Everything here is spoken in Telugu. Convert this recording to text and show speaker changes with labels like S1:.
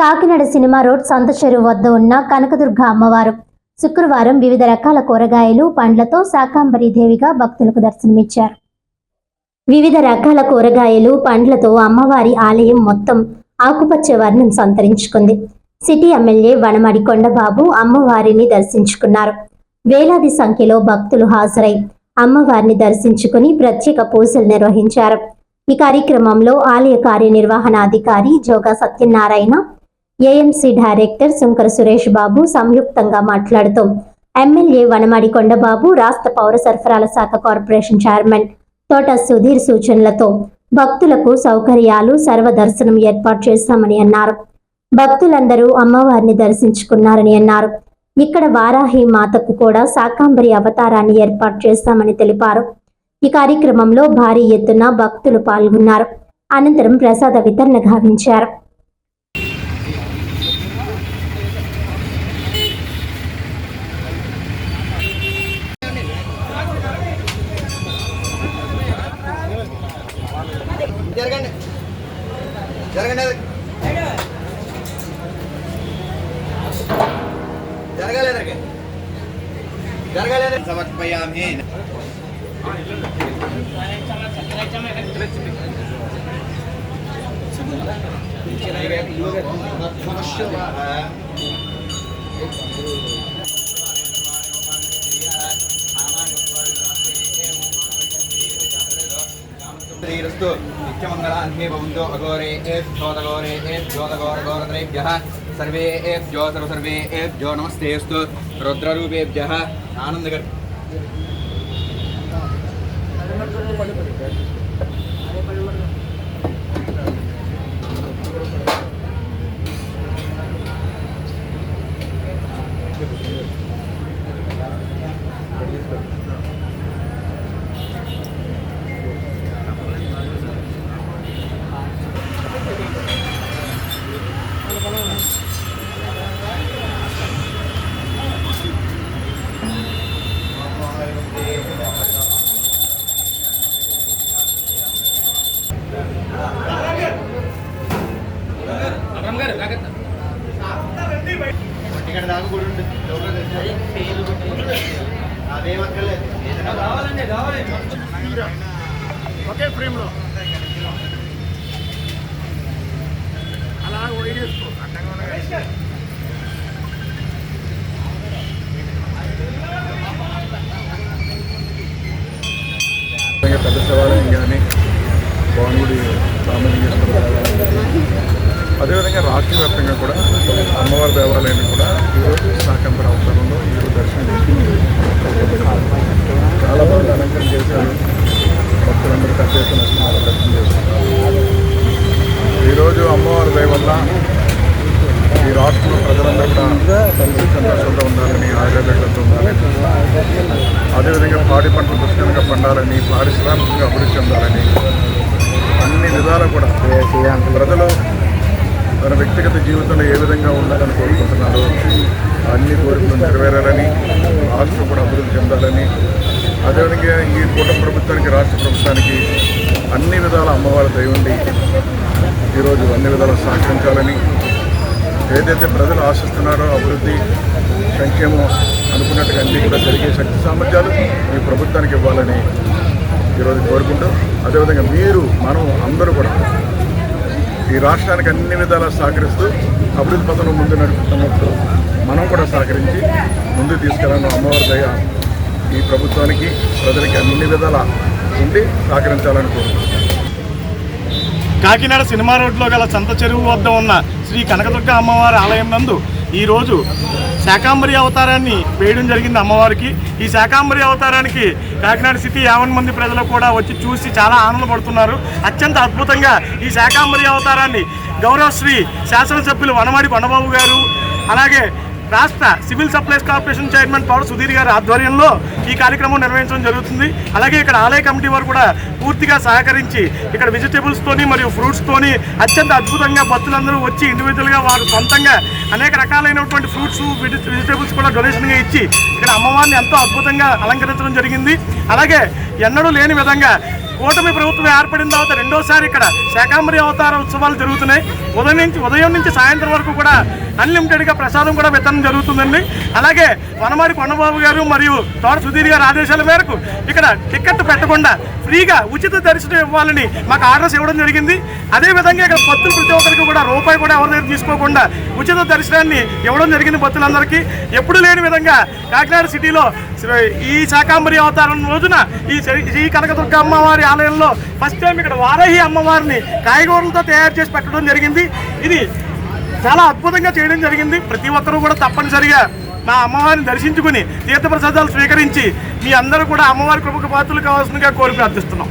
S1: కాకినాడ సినిమా రోడ్ సొంత చెరువు వద్ద ఉన్న కనకదుర్గ అమ్మవారు. శుక్రవారం వివిధ రకాల కూరగాయలు పండ్లతో శాకాంబరి దేవిగా భక్తులకు దర్శనమిచ్చారు. వివిధ రకాల కూరగాయలు పండ్లతో అమ్మవారి ఆలయం మొత్తం ఆకుపచ్చ వర్ణం సంతరించుకుంది. సిటీ ఎమ్మెల్యే వనమడి కొండబాబు అమ్మవారిని దర్శించుకున్నారు. వేలాది సంఖ్యలో భక్తులు హాజరై అమ్మవారిని దర్శించుకుని ప్రత్యేక పూజలు నిర్వహించారు. ఈ కార్యక్రమంలో ఆలయ కార్యనిర్వహణాధికారి జోగా సత్యనారాయణ ఏఎంసీ డైరెక్టర్ శంకర సురేష్ బాబు సంయుక్తంగా మాట్లాడుతూ ఎమ్మెల్యే వనమాడి కొండబాబు రాష్ట్ర పౌర సరఫరాల శాఖ కార్పొరేషన్ చైర్మన్ తోట సుధీర్ సూచనలతో భక్తులకు సౌకర్యాలు సర్వదర్శనం ఏర్పాటు చేస్తామని అన్నారు. భక్తులందరూ అమ్మవారిని దర్శించుకున్నారని అన్నారు. ఇక్కడ వారాహి మాతకు కూడా శాకాంబరి అవతారాన్ని ఏర్పాటు చేస్తామని తెలిపారు. ఈ కార్యక్రమంలో భారీ ఎత్తున భక్తులు పాల్గొన్నారు. అనంతరం ప్రసాద వితరణ గావించారు.
S2: జరగలేదరికి జరగలేదు సమర్పయామి శ్రీరస్తు నిత్యమంగళాన్హే భవంతో అఘోరే ఏభ్యోదఘోరే ఏభ్యోదఘోరఘోరత్రేభ్యः సర్వే ఏభ్యో సర్వ సర్వే ఏభ్యో నమస్తేస్తు రుద్రరూపేభ్య ఆనందగర్
S3: ఒకే ఫ్రేమ్లో. అలా వైడ్ చేసుకో
S4: పెద్ద శివాలయం కానీ బాణుడి రామలింగేశ్వర దేవాలయం కానీ అదేవిధంగా రాష్ట్ర వ్యాప్తంగా కూడా అమ్మవారి దేవాలయాన్ని కూడా ఈరోజు శాకంబర అవసరంలో ఈరోజు దర్శనం చేసుకుంది చాలా బాగా అలంకరణ చేశారు. భక్తులందరూ పెద్ద వస్తున్నారు దర్శనం చేసుకుంటారు. ఈరోజు అమ్మవారి దయ వల్ల ఈ రాష్ట్రంలో ప్రజలందరూ కూడా సంతోషంగా ఉండాలని ఆరోగ్యంతో ఉండాలని అదేవిధంగా పాడి పంటలు పుష్కలంగా పండాలని పారిశ్రామికంగా అభివృద్ధి చెందాలని అన్ని విధాలు కూడా ప్రజలు తన వ్యక్తిగత జీవితంలో ఏ విధంగా ఉండాలని కోరుకుంటున్నారో అన్ని కోరికలు నెరవేరాలని రాష్ట్రం కూడా అభివృద్ధి చెందాలని అదేవిధంగా ఈ కూటమి ప్రభుత్వానికి రాష్ట్ర ప్రభుత్వానికి అన్ని విధాల అమ్మవారి దయ ఉండి ఈరోజు అన్ని విధాలు సహకరించాలని ఏదైతే ప్రజలు ఆశిస్తున్నారో అభివృద్ధి సంక్షేమం అనుకున్నట్టుగా అన్నీ కూడా జరిగే శక్తి సామర్థ్యాలు ఈ ప్రభుత్వానికి ఇవ్వాలని ఈరోజు కోరుకుంటూ అదేవిధంగా మీరు మనం అందరూ కూడా ఈ రాష్ట్రానికి అన్ని విధాలా సహకరిస్తూ అభివృద్ధి పథంలో ముందు నడుపుతున్నట్టు మనం కూడా సహకరించి ముందు తీసుకెళ్ళాలని అమ్మవారి దయ ఈ ప్రభుత్వానికి ప్రజలకి అన్ని విధాల ఉండి సహకరించాలని కోరుకుంటున్నాను.
S3: కాకినాడ సినిమా రోడ్లో గల సంత చెరువు వద్ద ఉన్న శ్రీ కనకదుర్గ అమ్మవారి ఆలయం నందు ఈరోజు శాకాంబరి అవతారాన్ని వేయడం జరిగింది అమ్మవారికి. ఈ శాకాంబరి అవతారానికి కాకినాడ సిటీ యావన్ మంది ప్రజలు కూడా వచ్చి చూసి చాలా ఆనందపడుతున్నారు. అత్యంత అద్భుతంగా ఈ శాకాంబరి అవతారాన్ని గౌరవశ్రీ శాసనసభ్యులు వనమాడి కొండబాబు గారు అలాగే రాష్ట్ర civil supplies corporation chairman Pawar Sudheer గారి ఆధ్వర్యంలో ఈ కార్యక్రమం నిర్వహించడం జరుగుతుంది. అలాగే ఇక్కడ ఆలయ కమిటీ వారు కూడా పూర్తిగా సహకరించి ఇక్కడ వెజిటేబుల్స్తోని మరియు ఫ్రూట్స్తోని అత్యంత అద్భుతంగా భక్తులందరూ వచ్చి ఇండివిజువల్గా వారు సొంతంగా అనేక రకాలైనటువంటి ఫ్రూట్స్ వెజిటేబుల్స్ కూడా డొనేషన్గా ఇచ్చి ఇక్కడ అమ్మవారిని ఎంతో అద్భుతంగా అలంకరించడం జరిగింది. అలాగే ఎన్నడూ లేని విధంగా కూటమి ప్రభుత్వం ఏర్పడిన తర్వాత రెండోసారి ఇక్కడ శాకాంబరి అవతార ఉత్సవాలు జరుగుతున్నాయి. ఉదయం నుంచి ఉదయం నుంచి సాయంత్రం వరకు కూడా అన్లిమిటెడ్గా ప్రసాదం కూడా వితరణ జరుగుతుందండి. అలాగే వనమాడి కొండబాబు గారు మరియు తోట సుధీర్ గారి ఆదేశాల మేరకు ఇక్కడ టికెట్ పెట్టకుండా ఫ్రీగా ఉచిత దర్శనం ఇవ్వాలని మాకు ఆర్డర్స్ ఇవ్వడం జరిగింది. అదేవిధంగా ఇక్కడ భక్తులు ప్రతి ఒక్కరికి కూడా రూపాయి కూడా ఎవరి దగ్గర తీసుకోకుండా ఉచిత దర్శనాన్ని ఇవ్వడం జరిగింది భక్తులందరికీ. ఎప్పుడు లేని విధంగా కాకినాడ సిటీలో ఈ శాకాంబరి అవతారం రోజున ఈ శ్రీ కనకదుర్గ అమ్మవారి ఆలయంలో ఫస్ట్ టైం ఇక్కడ వారాహి అమ్మవారిని కాయగూరలతో తయారు చేసి పెట్టడం జరిగింది. ఇది చాలా అద్భుతంగా చేయడం జరిగింది. ప్రతి ఒక్కరూ కూడా తప్పనిసరిగా మా అమ్మవారిని దర్శించుకుని తీర్థప్రసాదాలు స్వీకరించి మీ అందరూ కూడా అమ్మవారి కృపకు పాత్రలు కావాల్సిందిగా కోరి ప్రార్థిస్తున్నాం.